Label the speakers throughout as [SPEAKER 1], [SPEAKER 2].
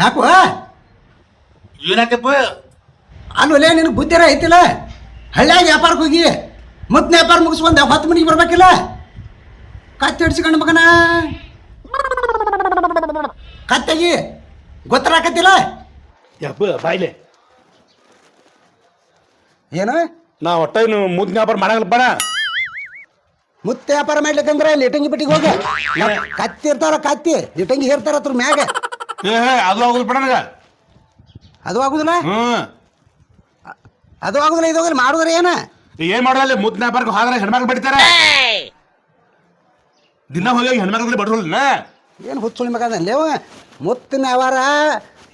[SPEAKER 1] ಯಾಕೋ
[SPEAKER 2] ಏನಾಕಪ್ಪ
[SPEAKER 1] ಅಲ್ಲೊಲೆ ನಿನಗೆ ಬುದ್ಧಿರ ಐತಿಲ್ಲ? ಹಳ್ಳಿಯಾಗ ವ್ಯಾಪಾರಕ್ಕೆ ಹೋಗಿ ಮತ್ತೆ ವ್ಯಾಪಾರ ಮುಗಿಸ್ಕೊಂಡು ಹತ್ತು ಮನಿಗೆ ಬರ್ಬೇಕಿಲ್ಲ? ಕತ್ತೆ ಹಿಡ್ಸ್ಕೊಂಡು ಮಗನ? ಕತ್ತೆಗಿ ಗೊತ್ತರಾಕತ್ತಿಲ್ಲ?
[SPEAKER 2] ಯಪ್ಪ ಬಾಯ್ಲೆ.
[SPEAKER 1] ಏನು?
[SPEAKER 2] ನಾ ಒಟ್ಟ ಇನ್ನು ಮುದ್ ವ್ಯಾಪಾರ ಮಾಡಂಗಿಲ್ಲ ನಾ.
[SPEAKER 1] ಮುತ್ತೆ ವ್ಯಾಪಾರ ಮಾಡ್ಲಿಕ್ಕಂದ್ರೆ ಲಿಟಂಗಿ ಬಿಟ್ಟಿಗೆ ಹೋಗ. ಕತ್ತಿ ಇರ್ತಾರ ಕತ್ತಿ ಲಿಟಂಗಿ ಹೇರ್ತಾರ ಅದ್ರ ಮ್ಯಾಗ.
[SPEAKER 2] ಏ ಏ, ಅದು ಆಗುದಿಲ್ಲ ಬಿಡ ನನಗ.
[SPEAKER 1] ಅದು ಆಗುದಿಲ್ಲ?
[SPEAKER 2] ಹ್ಮ್.
[SPEAKER 1] ಅದು ಆಗುದಿಲ್ಲ ಇದು ಹೋಗಲಿ ಮಾಡುದ್ರೆ ಏನ?
[SPEAKER 2] ಏನ್ ಮಾಡೋಲ್ಲ ಮುದ್ ವ್ಯಾಪಾರಕ್ಕೆ ಹೋದ್ರೆ ಹೆಣ್ಮಕ್ಳು ಬಿಡ್ತಾರೆ. ದಿನ ಹೋಗಿ ಹೆಣ್ಮಕ್ಳು ಬಡೋಲ್ಲ
[SPEAKER 1] ಏನು ಹುಚ್ಚು ಮಗ ಅದ ಮುತ್ತಿನ ವ್ಯವಹಾರ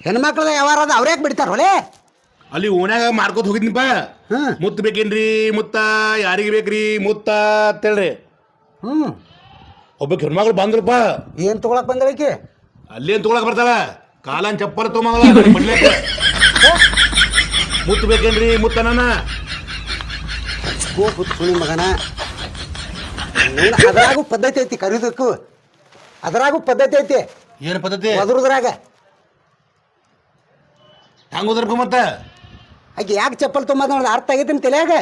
[SPEAKER 1] ಹೆಣ್ಮಕ್ಳದ ವ್ಯವಹಾರ ಅದ ಅವ್ರ್ಯಾಕೆ ಬಿಡ್ತಾರ ಹೊಲೆ?
[SPEAKER 2] ಅಲ್ಲಿ ಓಣ್ಯಾಗ ಮಾರ್ಕೋತ ಹೋಗಿದ್ನಿಪ್ಪ.
[SPEAKER 1] ಮುತ್ತ
[SPEAKER 2] ಮುತ್ತು ಬೇಕೇನ್ರಿ ಮುತ್ತ? ಯಾರಿಗೆ ಬೇಕ್ರಿ ಮುತ್ತ ಅಂತೇಳ್ರಿ
[SPEAKER 1] ಹ್ಞೂ.
[SPEAKER 2] ಒಬ್ಬ ಹೆಣ್ಮಗಳು ಬಂದ್ರಪ್ಪ.
[SPEAKER 1] ಏನು ತಗೊಳಕ್ ಬಂದಳಕಿ
[SPEAKER 2] ಅಲ್ಲೇನ್ ತಗೊಳಕ್ ಬರ್ತಾಳ ಕಾಲನ್ ಚಪ್ಪಲ್ ತೊಗೊಂಬಲ್ಲ ಮಡ್ಲೇಕ ಮುತ್ತು ಬೇಕೇನ್ರಿ ಮುತ್ತ ನನ್ನ?
[SPEAKER 1] ಮಗನ. ಅದ್ರಾಗೂ ಪದ್ಧತಿ ಐತಿ ಕರೀದಕ್ಕೂ ಅದ್ರಾಗೂ ಪದ್ಧತಿ ಐತಿ.
[SPEAKER 2] ಏನು ಪದ್ಧತಿ?
[SPEAKER 1] ಅದ್ರದ್ರಾಗ
[SPEAKER 2] ಹೆಂಗ್ ಹೋದ್ರಪ್ಪ ಮತ್ತ?
[SPEAKER 1] ಆಕೆ ಯಾಕೆ ಚಪ್ಪಲ್ ತುಂಬ ಅರ್ಥ ಆಗೈತಿ ತಲೆಯಾಗ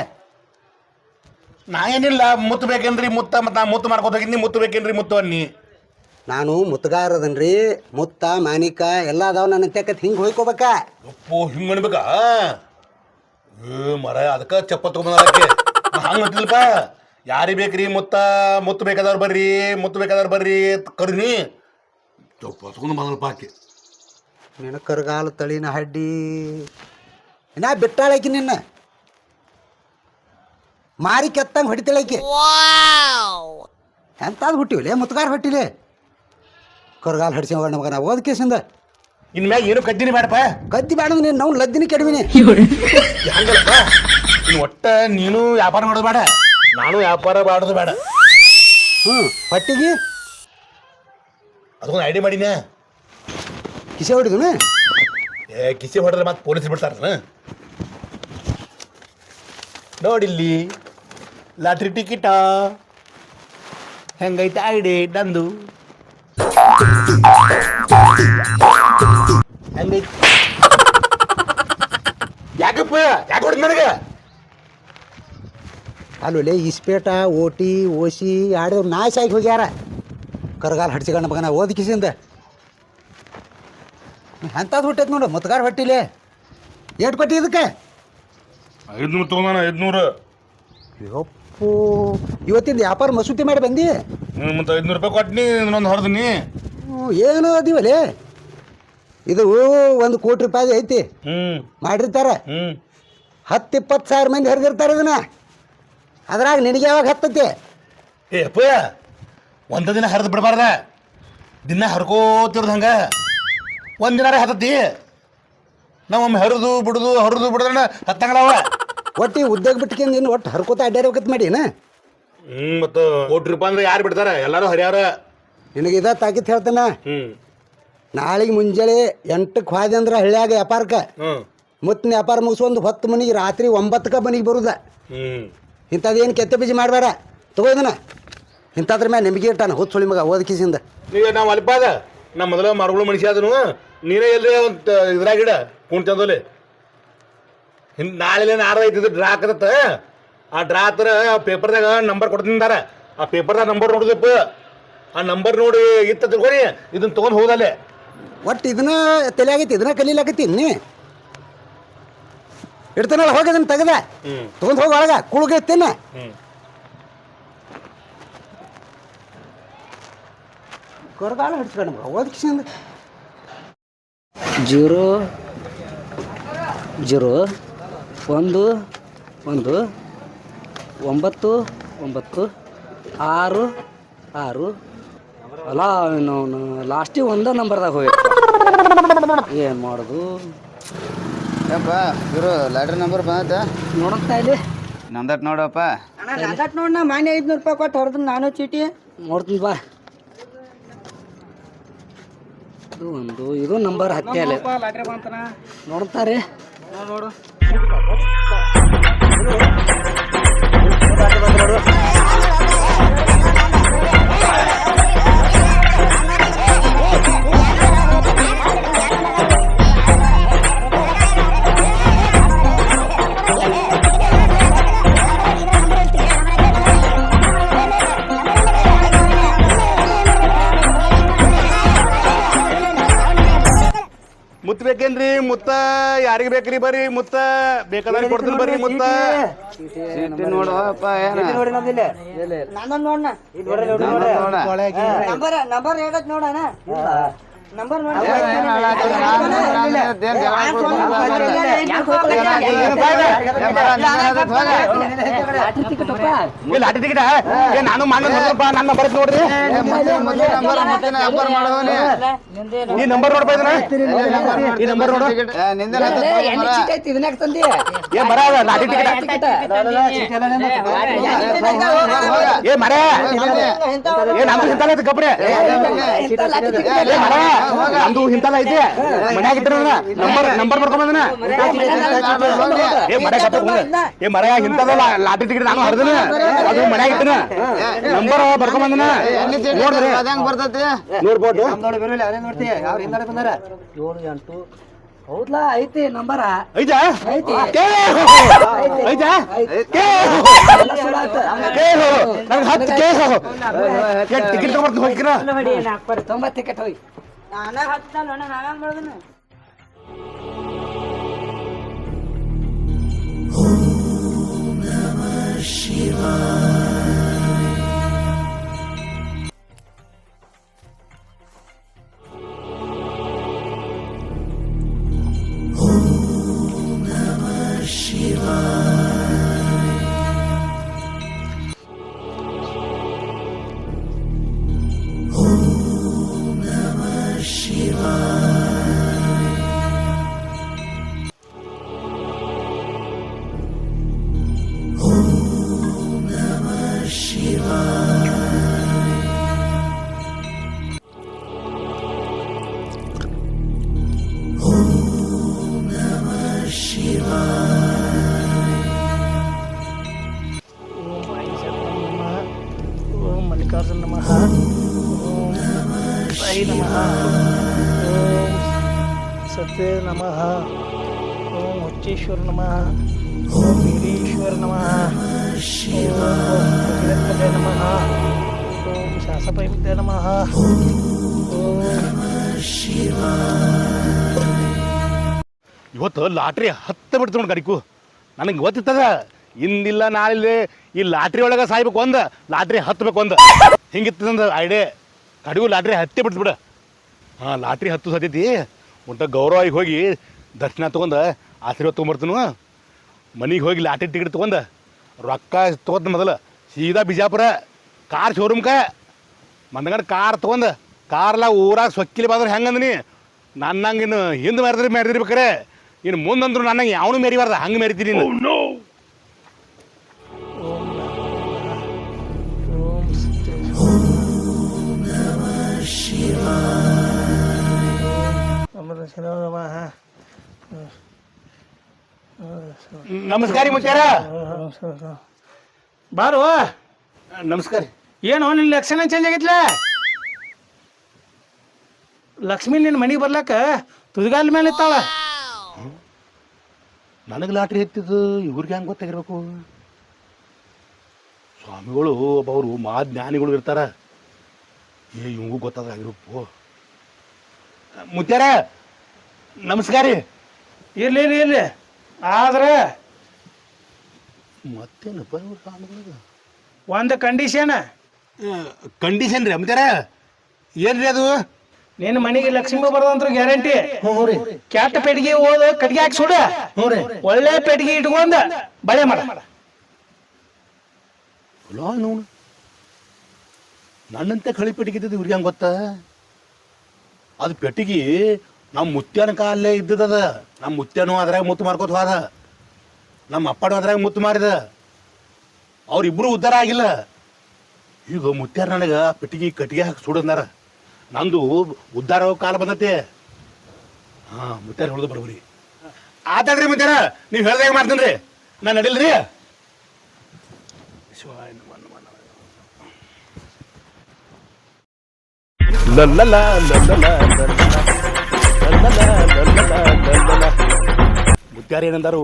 [SPEAKER 2] ನಾ ಏನಿಲ್ಲ ಮುತ್ತು ಬೇಕೇನ್ರಿ ಮುತ್ತ ಮತ್ತು ನಾ ಮುತ್ತು ಮಾಡ್ಕೊತ ಹೋಗಿದ್ನಿ ಮುತ್ತು ಬೇಕೇನ್ರಿ ಮುತ್ತು ಅನ್ನಿ.
[SPEAKER 1] ನಾನು ಮುತ್ತಗಾರದನ್ರಿ ಮುತ್ತ ಮಾನಿಕ ಎಲ್ಲ ಅದಾವ ನನ್ನ ತೆಕ್ಕತ್ ಹಿಂಗೆ ಹೋಯ್ಕೋಬೇಕ?
[SPEAKER 2] ಉಪ್ಪು ಹಿಂಗ್ ಅನ್ಬೇಕಾ? ಏ ಮರ ಅದಕ್ಕ ಚಪ್ಪಲ್ ತಗೊಂಬಂದಕ್ಕೆ ಹಂಗೆ ಅಂತಿಲ್ಪ ಯಾರಿಗೆ ಬೇಕ್ರಿ ಮುತ್ತ? ಮುತ್ತು ಬೇಕಾದವ್ರು ಬರ್ರಿ ಮುತ್ತು ಬೇಕಾದವ್ರು ಬರ್ರಿ ಅಂತ ಚಪ್ಪ ತಗೊಂಡು ಬಂದಲ್ಪ ಆಕೆ.
[SPEAKER 1] ನಿನ್ನ ಕರ್ಗಾಲ ತಳಿನ ಹಡ್ಡಿ. ನಾ ಬಿಟ್ಟಾಳಕಿ ನಿನ್ನ. ಮಾರಿ ಕೆತ್ತಂಗೆ ಹೊಡಿತಾಳಕಿ. ಎಂತಾದ್ ಹುಟ್ಟಿವಿಲೆ? ಮುತ್ಗಾರ ಹೊಟ್ಟಿಲೆ? ಕೊರಗಾಲ್ ಹಡ್ಸಿ ಹೋಗೋಣ ನಾವು ಓದ್ ಕೇಸಿಂದ.
[SPEAKER 2] ಇನ್ ಮ್ಯಾಗ ಏನು ಕದ್ದಿನಿ ಬೇಡಪ್ಪ
[SPEAKER 1] ಕದ್ದಿ ಬೇಡ ನೀನು ನಾವು ಲದ್ದಿನಿ ಕೆಡವಿನಿ.
[SPEAKER 2] ಹಂಗಲ್ಲಪ್ಪ? ಒಟ್ಟ ನೀನು ವ್ಯಾಪಾರ ಮಾಡೋದು ಬೇಡ ನಾನು ವ್ಯಾಪಾರ ಮಾಡೋದು ಬೇಡ
[SPEAKER 1] ಹ್ಞೂ ಹೊಟ್ಟಿಗೆ?
[SPEAKER 2] ಅದೊಂದು ಐಡಿಯಾ ಮಾಡಿನ.
[SPEAKER 1] ಕಿಸೆ ಹೊಡಿದನು?
[SPEAKER 2] ಏ ಕಿಸೆ ಹೊಡೆದ್ರೆ ಮತ್ತೆ ಪೊಲೀಸ್ ಬಿಡ್ತಾರ ನೋಡಿಲ್ಲಿ? Lottery ticket? ಹೆಂಗೈತೆ ಐಡಿ ನಂದು? ಹೆಂಗೈತೆ? ಯಾಕಪ್ಪ? ಯಾಕೆ ಹೊಡೆದ ನನಗೆ?
[SPEAKER 1] ಅಲ್ಲೊಲೆ ಇಸ್ಪೇಟ, ಓಟಿ, ಓಸಿ ಆಡಿದ್ರು ನಾಶ ಆಗಿ ಹೋಗ್ಯಾರ. ಕರಗಾಲ ಹಡ್ಸಿಕೊಂಡ ಮಗನ ಓದಕಿಸಿಂದ. ಕಿಸಿಂದ ಎಂಥದ್ದು ಹುಟ್ಟೈತೆ ನೋಡು, ಮುತ್ಗಾರ ಹೊಟ್ಟಿಲೆ. ಏಟ್ ಕೊಟ್ಟಿ ಇದಕ್ಕೆ?
[SPEAKER 2] ಐದ್ನೂರು ತೊಗೊಂಡಾನ ಐದ್ನೂರು.
[SPEAKER 1] ಯಪ್ಪು ಇವತ್ತಿನ ವ್ಯಾಪಾರ ಮಸೂತಿ ಮಾಡಿ ಬಂದಿ?
[SPEAKER 2] ಮತ್ತೆ ಐದ್ನೂರು ರೂಪಾಯಿ ಕೊಟ್ಟಿನಿ ಇನ್ನೊಂದು ಹೊರದಿನಿ.
[SPEAKER 1] ಹ್ಞೂ, ಏನು ಅದೀವಲೇ? ಇದು ಒಂದು ಕೋಟಿ ರೂಪಾಯಿ ಐತಿ.
[SPEAKER 2] ಹ್ಞೂ
[SPEAKER 1] ಮಾಡಿರ್ತಾರೆ.
[SPEAKER 2] ಹ್ಞೂ
[SPEAKER 1] ಹತ್ತು ಇಪ್ಪತ್ತು ಸಾವಿರ ಮಂದಿ ಹರಿದಿರ್ತಾರೆ ಇದನ್ನ. ಅದ್ರಾಗ ನಿನಗೆ ಯಾವಾಗ ಹತ್ತತಿ
[SPEAKER 2] ಏ ಅಪ್ಪ ಒಂದ ದಿನ ಹರಿದು ಬಿಡಬಾರ್ದ? ದಿನ ಹರ್ಕೋತಿರೋದು ಹಂಗ? ಒಂದಿನಾರ ದಿನಾರ ಹತ್ತತಿ. ನಾವು ಒಮ್ಮೆ ಹರಿದು ಬಿಡುದು ಹರಿದು ಬಿಡೋದನ್ನ ಹತ್ತಂಗಳವ
[SPEAKER 1] ಒಟ್ಟು ಈ ಉದ್ಯೋಗ ಬಿಟ್ಕೊಂಡು ಇನ್ನು ಒಟ್ಟು ಹರ್ಕೋತ ಅಡ್ಡಾರಕ್ಕೆ ಮಾಡಿ
[SPEAKER 2] ಹ್ಮ್ ಮತ್ತು ಕೋಟಿ ರೂಪಾಯಿ ಅಂದ್ರೆ ಯಾರು ಬಿಡ್ತಾರ? ಎಲ್ಲಾರು ಹರಿಯಾರ.
[SPEAKER 1] ನಿನಗೆ ಇದ ತಾಕಿತ್ ಹೇಳ್ತಾನ?
[SPEAKER 2] ಹ್ಮ್.
[SPEAKER 1] ನಾಳೆಗೆ ಮುಂಜಾನೆ ಎಂಟಕ್ಕೆ ಹೋದೆ ಅಂದ್ರೆ ಹಳ್ಳಿಯಾಗ ವ್ಯಾಪಾರಕ್ಕೆ.
[SPEAKER 2] ಹ್ಮ್.
[SPEAKER 1] ಮುತ್ತಿನ ವ್ಯಾಪಾರ ಮುಗಿಸ್ಕೊಂಡು ಹೊತ್ತು ಮನಿಗೆ ರಾತ್ರಿ ಒಂಬತ್ತಕ್ಕೆ ಮನಿಗೆ ಬರುದ.
[SPEAKER 2] ಹ್ಮ್.
[SPEAKER 1] ಇಂಥದ್ದೇನು ಕೆತ್ತೆ ಬೀಜ ಮಾಡಬೇಡ ತಗೋದನ ಇಂಥದ್ರ ಮ್ಯಾಲೆ ನಿಮಗೆ ಇಟ್ಟಾನ. ಹೊತ್ತು ಸುಳಿ ಮಗ ಓದಕಿಸಿಂದ
[SPEAKER 2] ನೀವೇ ನಾವು ಅಲ್ಪಾದ ನಮ್ಮ ಮೊದಲ ಮರಗಳು ಮನುಷ್ಯ ಅದನು ನೀನೇ ಎಲ್ಲಿ ಒಂದು ಇದ್ರಾಗಿಡ ಕುಣ್ ಚಂದೋಲಿ ಹಿಂದ್ ನಾಳೆ ನಾಡ್ದ ಐತಿದ್ ಡ್ರಾ ಹಾಕತ್ತ ಆ ಡ್ರಾ ಹತ್ರ ಪೇಪರ್ದಾಗ ನಂಬರ್ ಕೊಡ್ತಿದ್ದಾರೆ ಆ ಪೇಪರ್ದಾಗ ನಂಬರ್ ನೋಡಿದಪ್ಪ ಆ ನಂಬರ್ ನೋಡಿ ಇತ್ತ ತಿಳ್ಕೊರಿ ಇದನ್ನ ತೊಗೊಂಡು ಹೋದಲ್ಲೇ
[SPEAKER 1] ಒಟ್ಟು ಇದನ್ನ ತಲೆಯಾಗೈತಿ ಇದನ್ನ ಕಲೀಲಾಗೈತಿ ನೀ ಇಡ್ತಾನಲ್ಲ ಹೋಗಿ ಅದನ್ನ ತೆಗದ.
[SPEAKER 2] ತಗೊಂಡ್
[SPEAKER 1] ತೊಗೊಂಡು ಹೋಗಿ ಒಳಗ ಕುಳುಗ
[SPEAKER 2] ಇತ್ತೇನೆ
[SPEAKER 1] ಕೊರಗಾಲ ಹಿಡ್ಸ್ಬೇಡ ನಮ್ಗೆ
[SPEAKER 3] ಜೀರೋ. ಜೀರೋ. ಒಂದು ಒಂದು ಒಂಬತ್ತು ಒಂಬತ್ತು ಆರು ಆರು. ಅಲ್ಲ ಅವನು ಲಾಸ್ಟಿಗೆ ಒಂದೇ ನಂಬರ್ದಾಗ ಹೋಗಿ ಏನು ಮಾಡೋದು?
[SPEAKER 4] ಯಪ್ಪ ಗುರು ಲೆಟ್ರ್ ನಂಬರ್ ಬಂದ
[SPEAKER 3] ನೋಡಂತ ಇಲ್ಲಿ
[SPEAKER 4] ನಂದಟ್ ನೋಡಪ್ಪ.
[SPEAKER 5] ನೋಡ್ ನಾ ಮಾನ್ಯ ಐದುನೂರು ರೂಪಾಯಿ ಕೊಟ್ಟು ಹೊರದ್ ನಾನು ಚೀಟಿ.
[SPEAKER 3] ನೋಡ್ತೀನಿ ಬಾ. ಇದು ಒಂದು ಇದು ನಂಬರ್ ಹತ್ತೆ ಅಲ್ಲ ನೋಡ್ತಾರೆ
[SPEAKER 5] ನೋಡು.
[SPEAKER 2] ఉంటాడు ಯಾರಿಗೆ ಬೇಕ್ರಿ ಬರ್ರಿ ಮುತ್ತ? ಬೇಕಾದ್ರೆ ಕೊಡ್ತೀನಿ ಬರ್ರಿ ಮುತ್ತ.
[SPEAKER 4] ಚೀಟಿ? ನೋಡುವಪ್ಪ ಏನ?
[SPEAKER 5] ನಾನು ನೋಡಣ
[SPEAKER 4] ನೋಡ
[SPEAKER 5] ನಂಬರ್ ನಂಬರ್ ಹೇಳತ್ ನೋಡಣ. ನಂಬರ್?
[SPEAKER 4] ನಾನ್ ಬರ,
[SPEAKER 2] ನನ್ನ ನಂಬರ್ ನೋಡ್ರಿ. ಈ ನಂಬರ್ ಇದನ್ನ. ಈ ನಂಬರ್ ನೋಡು.
[SPEAKER 4] ಏ,
[SPEAKER 2] ಅದ ಲಾಟಿ ಟಿಕೆಟ್.
[SPEAKER 3] ಟಿಕೆಟ್.
[SPEAKER 2] ಏ ಮರ ಏ ನಮ್ದು ಏ ಮರ ನಮ್ದು ಇಂತಲ್ಲ ಐತಿ ಮನ್ಯಾಗ ನಂಬರ್ ನಂಬರ್ ಬರ್ಕೊಂಬಂದನ ಏ ಮರ ಇಂತಲ್ಲ ಏ ಮರ ಲಾಟಿ ಟಿಕೆಟ್ ನಾನು ಹರಿದ ಅದು ಮನ್ಯಾಗ ಇತ್ತನ ನಂಬರ್
[SPEAKER 4] ಬರ್ಕೊಂಬಂದನ
[SPEAKER 2] ನೋಡ್ರಿ
[SPEAKER 4] ಅದ ಹೆಂಗ್ ಬರ್ತೈತಿ
[SPEAKER 2] ನೋಡ್ಬೋದು
[SPEAKER 3] ಏಳು ಎಂಟು ಹೌದ್ಲಾ ಐತಿ ನಂಬರ
[SPEAKER 2] ಐತಾ
[SPEAKER 3] ಐತಿ.
[SPEAKER 2] ಹತ್ತು ಕೇಸ್ ಟಿಕೆಟ್ ತಗೊಂಡ್ಬರ್ತೀನಿ ಹೋಗಿರ
[SPEAKER 3] ತೊಂಬತ್ತು ಟಿಕೆಟ್ ಹೋಗಿ
[SPEAKER 5] ನಾನ ಹತ್ತಲ್ಲ ನಾನ ಮಾಡೋದನ್ನ?
[SPEAKER 6] ಓಂ ಸಾಯಿ ನಮಃ. ಓಂ ಸತ್ಯ ನಮಃ. ಓಂ ಹುಚ್ಚೇಶ್ವರ ನಮಃ. ಓಂ ವೀರೇಶ್ವರ ನಮಃ. ಓಂ ನಮಃ. ಓಂ ಶಾಸಪೈಮಿದ್ಯ ನಮಃ. ಶಿವ.
[SPEAKER 2] ಇವತ್ತು ಲಾಟ್ರಿ ಹತ್ತು ಬಿಡ್ತು ನೋಡಿ ಗಡಿಕು. ನನಗೆ ಗೊತ್ತಿತ್ತದ ಇಂದಿಲ್ಲ ನಾಳೆ ಈ ಲಾಟ್ರಿ ಒಳಗೆ ಸಾಯ್ಬೇಕು ಒಂದು ಲಾಟ್ರಿ ಹತ್ತಬೇಕು ಒಂದ. ಹಿಂಗಿತ್ತಂದ ಐಡಿಯಾ ಕಡಿಗೂ ಲಾಟ್ರಿ ಹತ್ತಿ ಬಿಡ್ತು ಬಿಡ. ಹಾಂ, ಲಾಟ್ರಿ ಹತ್ತು ಸತೈತಿ ಉಂಟ ಗೌರವಾಗಿ ಹೋಗಿ ದರ್ಶನ ತೊಗೊಂಡು, ಆಶೀರ್ವಾದ ತೊಗೊಂಬರ್ತೀನು. ಮನೆಗೆ ಹೋಗಿ ಲಾಟ್ರಿ ಟಿಕೆಟ್ ತೊಗೊಂಡು, ರೊಕ್ಕ ತೊಗೊಂಡು ಮೊದಲು, ಸೀದಾ ಬಿಜಾಪುರ, ಕಾರ್ ಶೋರೂಮ್ಕ ಮಂದಗಡೆ ಕಾರ್ ತೊಗೊಂಡು, ಕಾರ್ಲ ಊರಾಗ ಸೊಕ್ಕಿಲಿ ಬಂದ್ರೆ ಹೆಂಗಂದ್ನಿ? ನನ್ನಂಗೆ ಇನ್ನು ಹಿಂದೆ ಮೆರೆದ್ರಿ ಮೆರೆದಿರ್ಬೇಕಾರೆ ಇನ್ನು ಮುಂದಂದ್ರು ನನ್ನಂಗೆ ಯಾವನು ಮೆರಿಬಾರ್ದು ಹಂಗೆ ಮೆರಿತೀನಿ ನಮಸ್ಕಾರ
[SPEAKER 6] ಬಾರು.
[SPEAKER 2] ನಮಸ್ಕಾರ
[SPEAKER 6] ಏನು ನಿನ್ನ ಲಕ್ಷಣ ಚೇಂಜ್ ಆಗೈತ್ಲ? ಲಕ್ಷ್ಮಿ ನಿನ್ನ ಮನೆಗೆ ಬರ್ಲಾಕ ತುದಿಗಾಲ ಮೇಲೆ ಇತ್ತಾಳ
[SPEAKER 2] ನನಗೆ ಲಾಟ್ರಿ ಎತ್ತಿದ್ದು ಇವ್ರಿಗೆ ಹೆಂಗ್ ಗೊತ್ತಾಗಿರ್ಬೇಕು? ಸ್ವಾಮಿಗಳು ಒಬ್ಬವರು ಮಾ ಜ್ಞಾನಿಗಳು ಇರ್ತಾರ. ಏ ಇವಂಗೂ ಗೊತ್ತಾಗಿರ್ಬೇಕು ಮುತ್ಯಾರ ನಮಸ್ಕಾರ ರೀ.
[SPEAKER 6] ಇರ್ಲಿ ಇರ್ಲಿ ಇರ್ಲಿ. ಆದ್ರೆ
[SPEAKER 2] ಮತ್ತೇನಪ್ಪ ಇವ್ರು
[SPEAKER 6] ಒಂದು ಕಂಡೀಷನ್
[SPEAKER 2] ಕಂಡೀಷನ್ ರೀ ಮುತ್ಯಾರ ಏನ್ರಿ ಅದು?
[SPEAKER 6] ನಿನ್ನ ಮನೆಗೆ ಲಕ್ಷ್ಮಿ ಬರೋದಂತ್ರ ಗ್ಯಾರಂಟಿ ಕೆಟ್ಟ ಪೆಟ್ಟಿಗೆ ಓದ ಕಟ್ಗೆ ಹಾಕಿ ಸುಡ ಒಳ್ಳೆ ಪೆಟ್ಟಿಗೆ ಇಟ್ಕೊಂಡ ಬಳೆ ಮಾಡ.
[SPEAKER 2] ನನ್ನಂತೆ ಕಳಿ ಪೆಟ್ಟಿಗೆ ಇದ್ದದ್ದು ಇವ್ರಿಗೆ ಹಂಗ ಗೊತ್ತಾ? ಅದು ಪೆಟ್ಟಿಗೆ ನಮ್ಮ ಮುತ್ಯನ ಕಾಲೇ ಇದ್ದದ ನಮ್ಮ ಮುತ್ಯನು ಅದ್ರಾಗ ಮುತ್ತು ಮಾರ್ಕೋತ ಹೋದ. ನಮ್ಮ ಅಪ್ಪನು ಅದ್ರಾಗ ಮುತ್ತು ಮಾರಿದ. ಅವ್ರಿಬ್ರು ಉದ್ಧಾರ ಆಗಿಲ್ಲ. ಈಗ ಮುತ್ಯಾರ ನನಗೆ ಪೆಟ್ಟಿಗೆ ಕಟ್ಟಿಗೆ ಹಾಕಿ ಸುಡಂದಾರ ನಂದು ಉದ್ಧಾರ ಕಾಲ ಬಂದತೆ ಹಾ ಮುತ್ಯಾರ ಹೊಡೆದು ಬರ್ಬರಿ ಆತಾಡ್ರಿ ಮುತ್ಯಾರ ನೀವು ಹೇಳ್ದಾಗ ಮಾಡ್ತೀನಿ ರೀ. ನಾನು ನಡಿಲ್ರಿ. ಶಿವಾಯ ಮುತ್ಯಾರ ಏನಂದಾರು?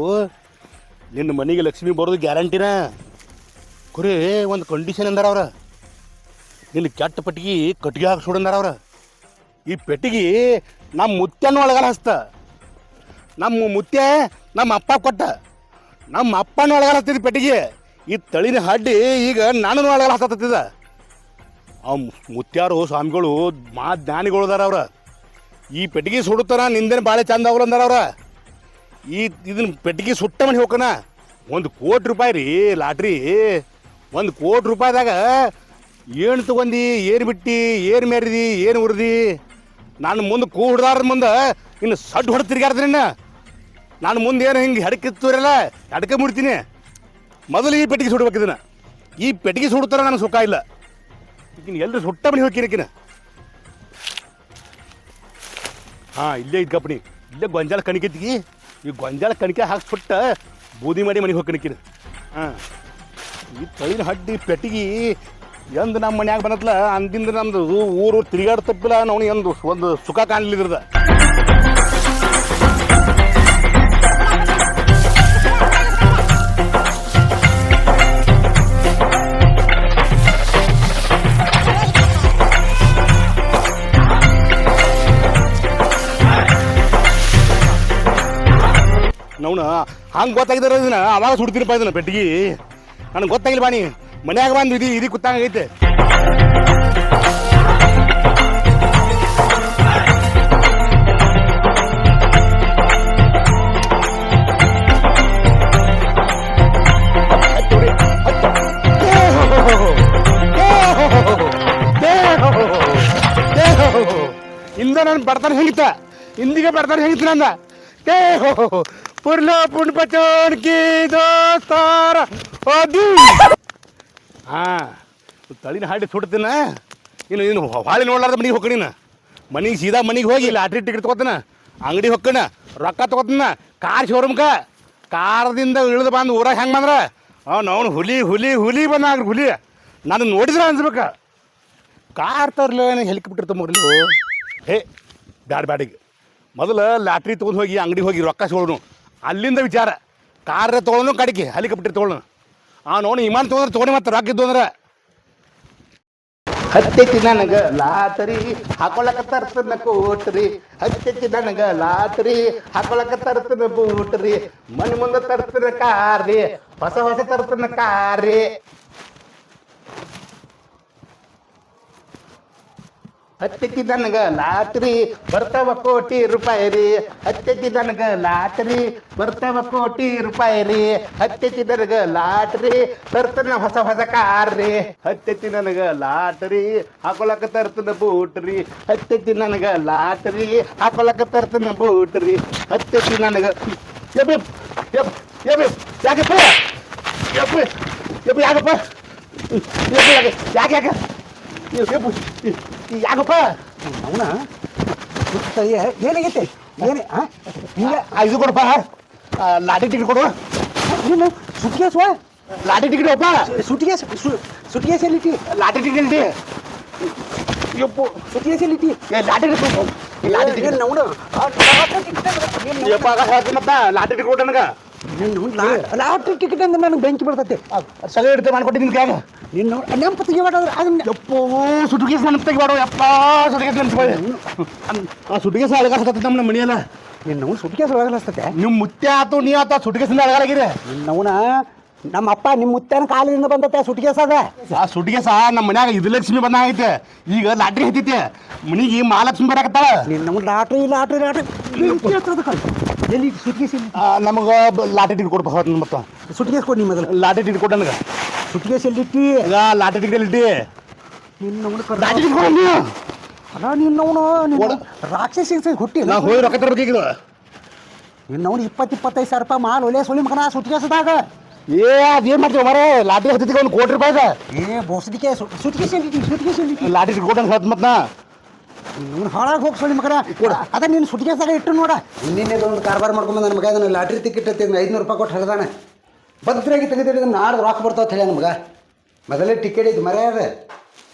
[SPEAKER 2] ನಿನ್ನ ಮನೆಗೆ ಲಕ್ಷ್ಮಿ ಬರೋದು ಗ್ಯಾರಂಟಿನ? ಕುರಿ, ಒಂದು ಕಂಡೀಷನ್ ಅಂದಾರ ಅವ್ರ. ನಿನ್ನ ಕೆಟ್ಟ ಪಟ್ಟಿಗೆ ಕಟ್ಟಿಗೆ ಹಾಕಿ ಸುಡಂದಾರ ಅವ್ರ. ಈ ಪೆಟ್ಟಿಗೆ ನಮ್ಮ ಮುತ್ಯನ ಒಳಗಲ್ಲ ಹಸ್ತ ನಮ್ಮ ಮುತ್ಯ ನಮ್ಮ ಅಪ್ಪ ಕೊಟ್ಟ. ನಮ್ಮ ಅಪ್ಪನ ಒಳಗಾಲತ್ತಿದ್ದ ಪೆಟ್ಟಿಗೆ. ಈ ತಳಿನ ಹಡ್ಡಿ ಈಗ ನಾನು ಒಳಗಲ ಹತ್ತತ್ತಿದ ಆ ಮುತ್ಯಾರು ಸ್ವಾಮಿಗಳು ಮಾ ಜ್ಞಾನಿಗಳು ಅದಾರ ಅವ್ರ. ಈ ಪೆಟ್ಟಿಗೆ ಸುಡುತ್ತಾರ ನಿಂದೇನು ಭಾಳ ಚಂದ ಅಂದಾರ ಅವ್ರ? ಈ ಇದನ್ನ ಪೆಟ್ಟಿಗೆ ಸುಟ್ಟ ಮನೆ ಹೋಗಣ ಒಂದು ಕೋಟಿ ರೂಪಾಯಿ ರೀ ಲಾಟ್ರಿ. ಒಂದು ಕೋಟಿ ರೂಪಾಯಿದಾಗ ಏನು ತಗೊಂಡಿ ಏನು ಬಿಟ್ಟು ಏನು ಮೇರಿದಿ ಏನು ಉರ್ದಿ. ನಾನು ಮುಂದೆ ಕೂ ಹಿಡ್ದಾರ ಮುಂದೆ ಇನ್ನು ಸಡ್ಡು ಹೊಡೆದು ತಿರ್ಗಾಡ್ತೀನಿ ಇನ್ನು. ನಾನು ಮುಂದೆ ಏನು ಹಿಂಗೆ ಹಡಕಿತ್ತೂರಲ್ಲ ಹಡಕ ಮುಡ್ತೀನಿ. ಮೊದಲು ಈ ಪೆಟ್ಟಿಗೆ ಸುಡ್ಬೇಕು ಇದನ್ನು. ಈ ಪೆಟ್ಟಿಗೆ ಸುಡ್ತಾರ ನನಗೆ ಸುಖ ಇಲ್ಲ. ಈಗಿನ ಎಲ್ಲರೂ ಸುಟ್ಟ ಮನೆ ಹೋಗಿನಕಿನ ಹಾಂ, ಇಲ್ಲೇ ಇದ್ ಕಪ್ಪಣಿ ಇಲ್ಲೇ ಗೊಂಜಾಳ ಕಣಿಕೆತ್ತಿಗಿ ಈ ಗೊಂಜಾಳ ಕಣಿಕೆ ಹಾಕ್ಸ್ಬಿಟ್ಟ ಬೂದಿ ಮಾಡಿ ಮನೆಗೆ ಹೋಗಿ ಕಣಿಕಿನ ಹಾಂ. ಈ ತಳಿನ ಹಡ್ಡಿ ಪೆಟ್ಟಿಗೆ ಎಂದು ನಮ್ಮ ಮನ್ಯಾಗ ಬಂದತ್ಲ ಅಂದಿಂದ ನಮ್ದು ಊರು ತಿರುಗಾಡ್ತಪ್ಪಿಲ್ಲ ನಾವು ಎಂದು ಒಂದು ಸುಖ ಕಾಣಲಿದ್ರದ ನವ್ನ ಹಂಗೆ ಗೊತ್ತಾಗಿದಾರ ಇದನ್ನ ಅವಾಗ ಸುಡ್ತೀನಪ್ಪ ಇದನ್ನ ಪೆಟ್ಟಿಗೆ. ನನಗೆ ಗೊತ್ತಾಗಿಲ್ಲ ಬಾಣಿ ಮನ್ಯಾಗ ಬಂದು ಇದಿ ಇದಿ ಕುತ್ತಂಗೈತೆ ಇಂದ ನಾನು ಬರ್ತಾನೆ ಹೆಂಗಿತ್ತ? ಇಂದಿಗೆ ಬರ್ತಾನೆ ಹೆಂಗಿತ್ತು ನಂದ? ಏ ಹೋ ಹೋ. ಪುಂಡ್ ಪಚೋನ್ ಕಿ ದೋಸ್ತಾರ ಓದಿ ಹಾ ತಳಿನ ಹಾಡಿ ಸುಡ್ತೀನ? ಇನ್ನು ಇನ್ನು ಹಾಳಿ ನೋಡ್ಲಾರ್ದ ಮನೆಗೆ ಹೊಕ್ಕಣಿನ ಮನೆಗೆ ಸೀದಾ ಮನೆಗೆ ಹೋಗಿ ಲಾಟ್ರಿ ಟಿಕೆಟ್ ತಗೋತಾನ. ಅಂಗಡಿ ಹೊಕ್ಕಣ ರೊಕ್ಕ ತಗೋತಾನ. ಕಾರ್ ಶೋರೂಮ್ಕ ಕಾರ್ದಿಂದ ಇಳಿದು ಬಂದು ಊರಾಗ ಹೆಂಗೆ ಬಂದ್ರ? ಅವ್ನು ಹುಲಿ ಹುಲಿ ಹುಲಿ ಬಂದಾಗ ಹುಲಿ. ನಾನು ನೋಡಿದ್ರೆ ಅನ್ಸ್ಬೇಕ. ಕಾರ್ ತರ್ಲ ಹೆಲಿಕಾಪ್ಟರ್ ತೊಗೊಂಬರ್ಲಿ ಹೇ, ಬ್ಯಾಡ, ಬ್ಯಾಡಿಗೆ. ಮೊದಲು ಲಾಟ್ರಿ ತೊಗೊಂಡು ಹೋಗಿ ಅಂಗಡಿ ಹೋಗಿ ರೊಕ್ಕ ಸೋಳನು ಅಲ್ಲಿಂದ ವಿಚಾರ. ಕಾರ ತೊಗೊಳನು ಕಡಿಕೆ ಹೆಲಿಕಾಪ್ಟರ್ ತೊಗೊಳನು ಆ ನೋಡಿ ವಿಮಾನ ತೊಗೊಂಡ್ರೆ ತೊಗೊಂಡು ಮತ್ತೆ ರೊಕ್ಕ ಇದ್ದು ಅಂದ್ರೆ ಹತ್ತೈತಿ ನನಗ ಲಾತರಿ, ಹಾಕೊಳಕ ತರ್ತನ ಕೋಟ್ರಿ. ಹತ್ತೈತಿ ನನಗ ಲಾತರಿ, ಹಾಕೊಳಕ ತರ್ತನ ಬೂಟ್ರಿ. ಮನೆ ಮುಂದೆ ತರ್ತನ ಕಾರಿ ಹೊಸ ಹೊಸ ತರ್ತನ ಕಾರಿ ಹತ್ತೈತಿ ನನಗ ಲಾಟ್ರಿ, ಬರ್ತಾವ ಕೋಟಿ ರೂಪಾಯಿ ರೀ. ಹತ್ತೈತಿ ನನಗ ಲಾಟ್ರಿ, ಬರ್ತಾವ ಕೋಟಿ ರೂಪಾಯಿ ರೀ. ಹತ್ತೈತಿ ನನಗ ಲಾಟ್ರಿ, ತರ್ತನ ಹೊಸ ಹೊಸ ಕಾರ್ ರೀ. ಹತ್ತೈತಿ ನನಗ ಲಾಟ್ರಿ, ಹಾಕೊಳಕ ತರ್ತನ ಬೂಟ್ ರೀ. ಹತ್ತೈತಿ ನನಗ ಲಾಟ್ರಿ, ಹಾಕೊಳಕ ತರ್ತನ ಬೂಟ್ ರೀ. ಹತ್ತೈತಿ ನನಗ ಯಬ್ಬ ಎಬ್ ಯಬ್ಬ ಯಾಕಪ್ಪ? ಯಬ್ಬ ಯಬ್ಬ ಯಾಕಪ್ಪ? ಯಬ್ಬ ಯಾಕೆ ಯಾಕೆ ಯಾಕೆ? ಯಾಕಪ್ಪ?
[SPEAKER 1] ಅವನ ಏನಾಗೈತೆ? ಏನೇ ಆ,
[SPEAKER 2] ಇದು ಕೊಡಪ್ಪ. ಆ, ಲಾಟಿ ಟಿಕೆಟ್ ಕೊಡು.
[SPEAKER 1] ನೀನು ಸುಟ್ಕೇಸ್ ವಾ
[SPEAKER 2] ಲಾಟಿ ಟಿಕೆಟ್ ಅಪ್ಪ
[SPEAKER 1] ಸುಟ್ಕೇಸ್ ಸುಟ್ಕೇಸ್ ಎಲ್ಲಿಟ್ಟಿ?
[SPEAKER 2] ಲಾಟಿ ಟಿಕೆಟ್ ಇಲ್ರಿ ಯಪ್ಪು
[SPEAKER 1] ಸುಟ್ಕೇಸ್ ಎಲ್ಲಿಟ್ಟಿ?
[SPEAKER 2] ಲಾಟಿ ಟಿಕೆಟ್ ಕೊಡು. ಈ ಲಾಟಿ ಟಿಕೆಟ್.
[SPEAKER 1] ಅವನು
[SPEAKER 2] ಯಪ್ಪ ಹೇಳ್ತೀನಿ ಮತ್ತ. ಲಾಟಿ ಟಿಕೆಟ್ ಕೊಡು ನನಗೆ.
[SPEAKER 1] ಲಾಟ್ರಿ ಟಿಕೆಟ್ ಅಂದ್ರೆ ನನಗೆ ಬೆಂಕಿ ಬರ್ತೈತೆ.
[SPEAKER 2] ಸಗಳಿ ಇಡ್ತೆ ಮಾಡ್ಕೊಟ್ಟಿದ್ದೀನಿ ಕ್ಯಾಗ
[SPEAKER 1] ನಿನ್ನ ನೆನಪು ತೆಗಿಬೇಡಾದ್ರೆ ಅದನ್ನ
[SPEAKER 2] ಎಪ್ಪೋ ಸುಟ್ಕೇಸ್ ನೆನಪು ತೆಗಿಬಾರ್ದು ಎಪ್ಪ ಸುಟ್ಕೇಸ್ ನೆನಪು ಆ ಸುಟ್ಕೇಸ್ ಅಳಗಾರ ಹತ್ತತ್ತ ನಮ್ಮ ಮನೆಯಲ್ಲ.
[SPEAKER 1] ನಿನ್ನ ಸುಟ್ಕೇಸ್ ಒಳಗಲಿಸ್ತತೆ
[SPEAKER 2] ನಿಮ್ಮ ಮುತ್ತೆ ಆತು ನೀ ಆತ ಸುಟ್ಕೇಸಿಂದ ಅಳಗಾರಾಗಿರಿ
[SPEAKER 1] ನಿನ್ನವನ ನಮ್ಮ ಅಪ್ಪ ನಿಮ್ಮ ಮುತ್ತನ ಕಾಲದಿಂದ ಬಂದತ್ತೆ ಸುಟ್ಕೇಸ್ ಸದ?
[SPEAKER 2] ಆ ಸಹ ನಮ್ಮ ಮನ್ಯಾಗ ಇದು ಲಕ್ಷ್ಮಿ ಬಂದಾಗೈತೆ. ಈಗ ಲಾಟ್ರಿ ಹತ್ತೈತೆ. ಮನಿಗೆ ಮಹಾಲಕ್ಷ್ಮಿ ಬರಾಕತ್ತಾಳ.
[SPEAKER 1] ನಿನ್ನವನ್ ಲಾಟ್ರಿ ಲಾಟ್ರಿ ಲಾಟ್ರಿ. ಎಲ್ಲಿ ಸುಟ್ಕೇಸ್
[SPEAKER 2] ನಮಗೆ ಲಾಟಿ ಟಿಕೆಟ್ ಕೊಡ್ಬೇಕು ನಿಮ್ಮ ಮತ್ತೆ.
[SPEAKER 1] ಸುಟ್ಕೇಸ್ ಕೊಡಿ ನಿಮ್ಮ ಮೊದಲು.
[SPEAKER 2] ಲಾಟಿ ಟಿಕೆಟ್ ಕೊಡ ನನಗೆ.
[SPEAKER 1] ಸುಟ್ಕೇಸ್ ಎಲ್ಲಿಟ್ಟಿ
[SPEAKER 2] ಈಗ ಲಾಟ್ರಿ ಟಿಕೆಟ್ ಇಟ್ಟಿ?
[SPEAKER 1] ನಿನ್ನ
[SPEAKER 2] ಲಾಟಿ ಟಿಕೆಟ್ ಕೊಡು
[SPEAKER 1] ಅಲ್ಲ ನಿನ್ನವನು ನಿನ್ನ ರಾಕ್ಷಸಿ ಹುಟ್ಟಿ.
[SPEAKER 2] ನಾ ಹೋಗಿ ರೊಕ್ಕ ತರಬೇಕೀಗ
[SPEAKER 1] ನಿನ್ನವನು ಇಪ್ಪತ್ತು ಇಪ್ಪತ್ತೈದು ಸಾವಿರ ರೂಪಾಯಿ ಮಾಲ್ ಒಲೆ ಸುಳಿ ಮಗನ ಸುಟ್ಕೇಸದಾಗ
[SPEAKER 2] ಏ ಅದೇನ್ ಮಾಡ್ತೀವಿ ಮರ? ಲಾಟಿ ಹತ್ತಿಗೆ ಒಂದು ಕೋಟಿ ರೂಪಾಯಿ
[SPEAKER 1] ಏ ಬೋಸದಿಕ್ಕೆ ಸುಟ್ಕೇಸ್ ಎಲ್ಲಿಟ್ಟಿ ಸುಟ್ಕೇಸ್ ಎಲ್ಲಿಟ್ಟಿ
[SPEAKER 2] ಲಾಟಿ ಟಿಕೆಟ್ ಅಂತ ಹೇಳ್ತ ಮತ್ತೆ
[SPEAKER 1] ನೀನು ಹಾಳಾಗಿ ಹೋಗಿ ಸುಳಿ ಮಗನ ಅದ ನೀನು ಸುಟ್ಕೇಸಾಗ ಇಟ್ಟು ನೋಡ. ನಿನ್ನೆ ಒಂದು ಕಾರ್ಬಾರ್ ಮಾಡ್ಕೊಂಡು ನನ್ನ ಮಗ ಅದನ್ನ ಲಾಟ್ರಿ ಟಿಕೆಟ್ ಐದುನೂರು ರೂಪಾಯಿ ಕೊಟ್ಟು ಹೇಳ್ದಾನೆ ಭದ್ರಾಗಿ ತೆಗೆದಿಡಿದ ನಾಡ್ದು ರೊಕ್ಕ ಬರ್ತಾವ ಹೇಳಿ ನಮ್ಗೆ ಮೊದಲೇ ಟಿಕೆಟ್ ಐತಿ ಮರ ಅದ.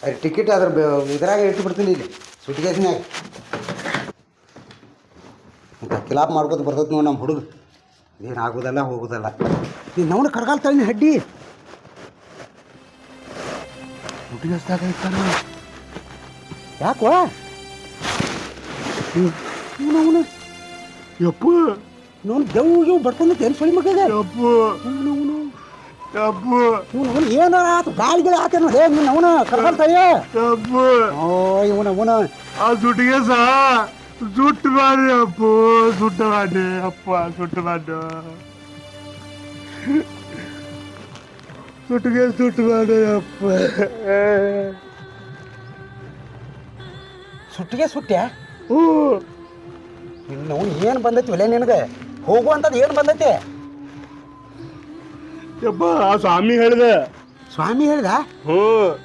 [SPEAKER 1] ಅದು ಟಿಕೆಟ್ ಅದ್ರ ಬೆ- ಇದ್ರಾಗ ಇಟ್ಟು ಬಿಡ್ತೀನಿ ಇಲ್ಲಿ ಸುಟ್ಕೇಸ್ನಾಗ ಕಿಲಾಪ್ ಮಾಡ್ಕೊತ ಬರ್ತೈತಿ ನೋಡಿ ನಮ್ಮ ಹುಡುಗ. ಏನು ಆಗೋದಲ್ಲ ಹೋಗೋದಲ್ಲ ನೀನು ನವನ ಕರ್ಗಾಲ್ ತಳಿ ಹಡ್ಡಿ. ಯಾಕೋ? ಅವನು.
[SPEAKER 2] ಯಪ್ಪ.
[SPEAKER 1] ನೋನ್ ದೇವ್ ಇವ್ ಬಡ್ಕೊಂಡೈತೆ ಏನು ಸುಳಿ ಮಗಗೆ
[SPEAKER 2] ಅಪ್ಪು ಯಪ್ಪ.
[SPEAKER 1] ಇವನು ಏನಾರ ಆತು ಬಾಳ ಆತ ಹೇ ನೀನು ಅವನು ಓ ಇವನು ಅವನು.
[SPEAKER 2] ಆ ದುಡ್ಡಿಗೆ ಸಹ. ಸುಟ್ಟು ಮಾಡಿ ಅಪ್ಪು ಸುಟ್ಟು ಮಾಡಿ ಅಪ್ಪ ಸುಟ್ಟು ಮಾಡು. ಸುಟ್ಟಿಗೆ ಸುಟ್ಟು ಮಾಡಿ ಅಪ್ಪ.
[SPEAKER 1] ಸುಟ್ಟಿಗೆ ಸುಟ್ಟ್ಯಾ?
[SPEAKER 2] ಹ್ಞೂ.
[SPEAKER 1] ಇನ್ನು ಏನು ಬಂದೈತಿ ಒಲೆ ನಿನಗೆ? ಹೋಗುವಂಥದ್ದು ಏನು ಬಂದೈತಿ?
[SPEAKER 2] ಯಪ್ಪ ಆ ಸ್ವಾಮಿ ಹೇಳಿದೆ.
[SPEAKER 1] ಸ್ವಾಮಿ ಹೇಳ್ದ?
[SPEAKER 2] ಹ್ಞೂ.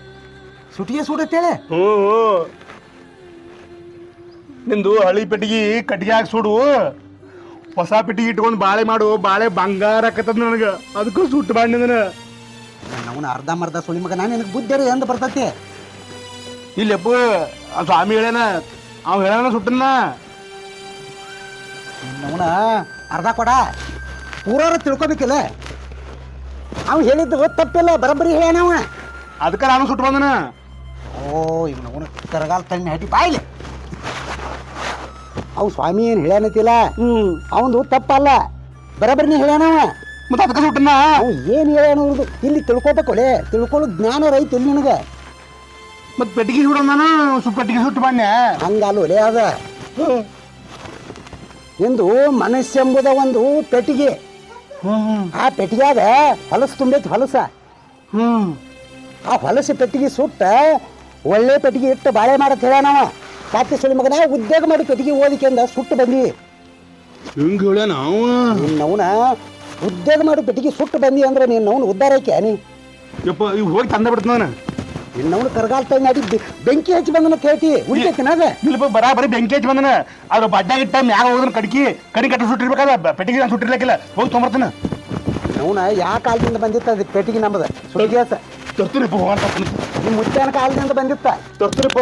[SPEAKER 1] ಸುಟ್ಟಿಗೆ ಸುಡತ್ತೇಳೆ?
[SPEAKER 2] ಹ್ಞೂ ಹ್ಞೂ. ನಿಂದು ಹಳಿ ಪೆಟ್ಟಿಗೆ ಕಟ್ಟಿಗೆ ಹಾಕಿ ಸುಡು. ಹೊಸ ಪೆಟ್ಟಿಗೆ ಇಟ್ಕೊಂಡು ಬಾಳೆ ಮಾಡು ಬಾಳೆ ಬಂಗಾರ ಆಕತ್ತದ ನನಗೆ. ಅದಕ್ಕೂ ಸುಟ್ಟು ಬಾಣ್ಣ
[SPEAKER 1] ಅವನು ಅರ್ಧ ಮರ್ಧ ಸುಳಿ ಮಗ ನಾನು ನಿನಗೆ ಬುದ್ಧಿ ಎಂದ ಬರ್ತೈತಿ.
[SPEAKER 2] ಇಲ್ಲಪ್ಪ ಸ್ವಾಮಿ ಹೇಳೇನ ಅವ್ ಹೇಳೋಣ ಸುಟ್ಟನ್ನ.
[SPEAKER 1] ಅವನ ಅರ್ಧ ಕೊಡ. ಪೂರಾರ ತಿಳ್ಕೊಬೇಕಿಲ್ಲ. ಅವ್ ಹೇಳಿದ್ದು ತಪ್ಪಿಲ್ಲ ಬರಬ್ಬರಿ ಹೇಳ
[SPEAKER 2] ಅದಕ್ಕೆ ನಾನು ಸುಟ್ಟು ಬಂದನ.
[SPEAKER 1] ಓ ಇವ್ನ ಕರಗಾಲ ತಣ್ಣೆ ಹಟ್ಟಿ ಬಾಯ್ಲಿ. ಅವ್ ಸ್ವಾಮಿ ಏನು ಹೇಳ್ಯಾನತಿಲ್ಲ? ಹ್ಮ್. ಅವಂದು ತಪ್ಪಲ್ಲ. ಬರಬರಿನೇ ಹೇಳ್ಯಾನವ
[SPEAKER 2] ಮತ್ತೆ ಅದಕ್ಕೆ ಸುಟ್ಟನ
[SPEAKER 1] ಅವ್ ಏನು ಹೇಳ್ಯಾನ ಅವ್ರದ್ದು ಇಲ್ಲಿ ತಿಳ್ಕೊಬೇಕೊಳೆ ತಿಳ್ಕೊಳ್ಳೋ ಜ್ಞಾನ ರೈತ ಇಲ್ಲಿ ನಿನಗೆ.
[SPEAKER 2] ಮತ್ತೆ ಪೆಟ್ಟಿಗೆ ಸುಡ ನಾನು ಪೆಟ್ಟಿಗೆ ಸುಟ್ಟು ಬನ್ನೆ
[SPEAKER 1] ಹಂಗಲ್ಲ ಒಲೆ ಅದ. ಎಂದು ಮನಸ್ಸೆಂಬುದ ಒಂದು ಪೆಟ್ಟಿಗೆ. ಆ ಪೆಟ್ಟಿಗೆಯಾಗ ಹೊಲಸು ತುಂಬೈತಿ ಹೊಲಸ.
[SPEAKER 2] ಹ್ಮ್.
[SPEAKER 1] ಆ ಹೊಲಸು ಪೆಟ್ಟಿಗೆ ಸುಟ್ಟ ಒಳ್ಳೆ ಪೆಟ್ಟಿಗೆ ಇಟ್ಟು ಬಾಳೆ ಮಾಡತ್ ಹೇಳ್ಯಾನವ ಕಾತಿ ಸುಳಿ ಮಗನ ಉದ್ಯೋಗ ಮಾಡಿ ಪೆಟ್ಟಿಗೆ ಓದಿಕೆಂದ ಸುಟ್ಟು ಬಂದಿ.
[SPEAKER 2] ಹಿಂಗೆ ಹೇಳ ನಾವು
[SPEAKER 1] ನಿನ್ನವನ ಉದ್ಯೋಗ ಮಾಡಿ ಪೆಟ್ಟಿಗೆ ಸುಟ್ಟು ಬಂದಿ ಅಂದ್ರೆ ನಿನ್ನವನು ಉದ್ಧಾರ ಐಕೆ ನೀ?
[SPEAKER 2] ಯಪ್ಪ ಈಗ ಹೋಗಿ ತಂದ ಬಿಡ್ತ ನಾನು.
[SPEAKER 1] ನಿನ್ನವನು ಕರಗಾಲ ತೈನಾಡಿ ಬೆಂಕಿ ಹಚ್ಚಿ ಬಂದನ ಕೇಳ್ತಿ ಉಳಿತೈತಿನ ಅದ
[SPEAKER 2] ಇಲ್ಲಪ್ಪ ಬರಾಬರಿ ಬೆಂಕಿ ಹಚ್ಚಿ ಬಂದನ. ಅದು ಬಡ್ಡ ಇಟ್ಟ ಮ್ಯಾಗ ಹೋದ್ರ ಕಡ್ಕಿ ಕಡಿ ಕಟ್ಟ ಸುಟ್ಟಿರ್ಬೇಕಾದ ಪೆಟ್ಟಿಗೆ ನಾನು ಸುಟ್ಟಿರ್ಲಿಕ್ಕಿಲ್ಲ. ಹೋಗಿ ತೊಗೊಂಬರ್ತಾನ.
[SPEAKER 1] ಅವನ ಯಾ ಕಾಲದಿಂದ ಬಂದಿತ್ತ ಅದು ಪೆಟ್ಟಿಗೆ ನಮ್ಮದ ಸುಡಿಗ್ಯಾಸ
[SPEAKER 2] ತರ್ತೀರಿಪ್ಪ ಹೋಗಂತ.
[SPEAKER 1] ನಿಮ್ಮ ಮುತ್ತಾನ ಕಾಲದಿಂದ ಬಂದಿತ್ತ?
[SPEAKER 2] ತರ್ತೀರಿಪ್ಪ.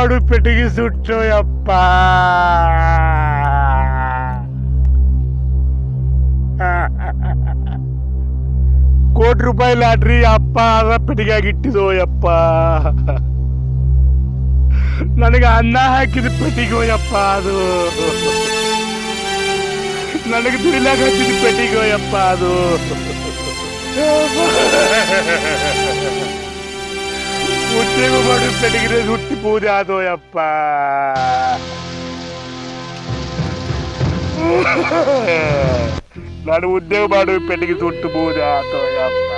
[SPEAKER 2] ಮಾಡು ಪೆಟ್ಟಿಗೆ ಸುಟ್ಟು, ಯಪ್ಪ. ಕೋಟಿ ರೂಪಾಯಿ ಲಾಟ್ರಿ, ಅಪ್ಪ, ಅದ ಪೆಟ್ಟಿಗೆಯಾಗಿ ಇಟ್ಟಿದೋ ಯಪ್ಪ. ನನಗೆ ಅನ್ನ ಹಾಕಿದ ಪೆಟ್ಟಿಗೆ, ಯಪ್ಪ, ಅದು. ನನಗೆ ದುಡಿಲಾಗ ಹಾಕಿದ ಪೆಟ್ಟಿಗೆ, ಯಪ್ಪ, ಅದು. உத்திரவு படுத்தடுகிறது உத்தி பூஜாதோயப்பா நான் ఉద్యోగపాడు పెట్టికి చుట్టు పూజ తోయప్ప